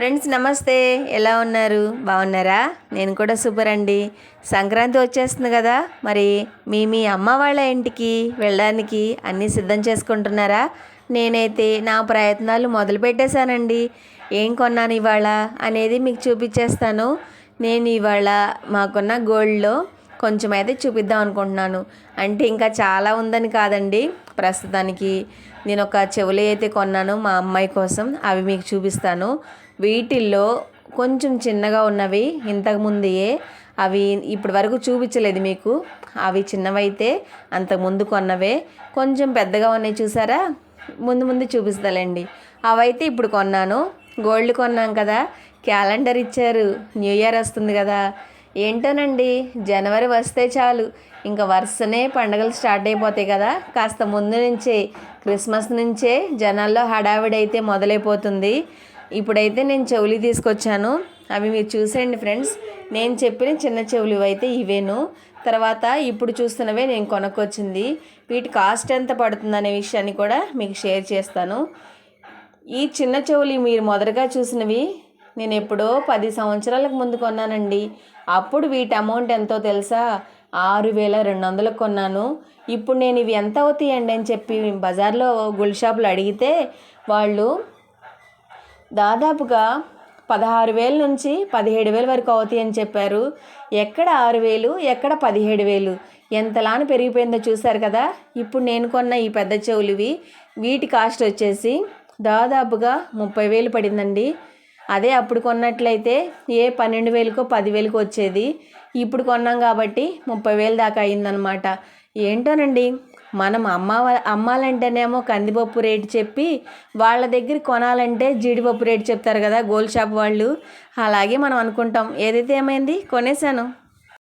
Friends నమస్తే. ఎలా ఉన్నారు? బాగున్నారా? నేను కూడా సూపర్ అండి సంక్రాంతి వచ్చేస్తుంది కదా మరి మీ మీ అమ్మ వాళ్ళ ఇంటికి వెళ్ళడానికి అన్నీ సిద్ధం చేసుకుంటున్నారా? నేనైతే నా ప్రయత్నాలు మొదలు పెట్టేశానండి ఏం కొన్నాను ఇవాళ అనేది మీకు చూపించేస్తాను. నేను ఇవాళ మాకున్న గోల్డ్లో కొంచెం అయితే చూపిద్దాం అనుకుంటున్నాను. అంటే ఇంకా చాలా ఉందని కాదండి. ప్రస్తుతానికి నేను ఒక చెవులు అయితే కొన్నాను మా అమ్మాయి కోసం. అవి మీకు చూపిస్తాను. వీటిల్లో కొంచెం చిన్నగా ఉన్నవి ఇంతకుముందే అవి ఇప్పటి వరకు చూపించలేదు మీకు. అవి చిన్నవైతే అంతకు ముందు కొన్నవే. కొంచెం పెద్దగా ఉన్నాయి చూసారా? ముందు ముందు చూపిస్తాలండి. అవైతే ఇప్పుడు కొన్నాను. గోల్డ్ కొన్నాం కదా. క్యాలెండర్ ఇచ్చారు. న్యూ ఇయర్ వస్తుంది కదా. ఏంటోనండి? జనవరి వస్తే చాలు. ఇంకా వరుసనే పండగలు స్టార్ట్ అయిపోతాయి కదా. కాస్త ముందు నుంచే క్రిస్మస్ నుంచే జనాల్లో హడావిడి అయితే మొదలైపోతుంది. ఇప్పుడైతే నేను చెవులు తీసుకొచ్చాను. అవి మీరు చూసేయండి ఫ్రెండ్స్. నేను చెప్పిన చిన్న చెవులు అయితే ఇవేను. తర్వాత ఇప్పుడు చూస్తున్నవే నేను కొనుక్కొచ్చింది. వీటి కాస్ట్ ఎంత పడుతుంది అనే విషయాన్ని కూడా మీకు షేర్ చేస్తాను. ఈ చిన్న చెవులు మీరు మొదటగా చూసినవి నేను ఎప్పుడో పది సంవత్సరాలకు ముందు కొన్నానండి. అప్పుడు వీటి అమౌంట్ ఎంతో తెలుసా? ఆరు వేల రెండు వందలకు కొన్నాను. ఇప్పుడు నేను ఇవి ఎంత అవుతాయండి అని చెప్పి బజార్లో గుల్ షాపులు అడిగితే వాళ్ళు దాదాపుగా పదహారు వేల నుంచి పదిహేడు వేల వరకు అవుతాయి అని చెప్పారు. ఎక్కడ ఆరు వేలు ఎక్కడ పదిహేడు వేలు? ఎంతలాని పెరిగిపోయిందో చూశారు కదా? ఇప్పుడు నేను కొన్న ఈ పెద్ద చెవులువి వీటి కాస్ట్ వచ్చేసి దాదాపుగా ముప్పై వేలు పడిందండి. అదే అప్పుడు కొన్నట్లయితే ఏ పన్నెండు వేలకో పదివేలకు వచ్చేది. ఇప్పుడు కొన్నాం కాబట్టి ముప్పై వేలు దాకా అయిందనమాట. ఏంటోనండి? మనం అమ్మ అమ్మాలంటేనేమో కందిపప్పు రేటు చెప్పి వాళ్ళ దగ్గర కొనాలంటే జీడిపప్పు రేటు చెప్తారు కదా గోల్డ్ షాప్ వాళ్ళు. అలాగే మనం అనుకుంటాం. ఏదైతే ఏమైంది? కొనేసాను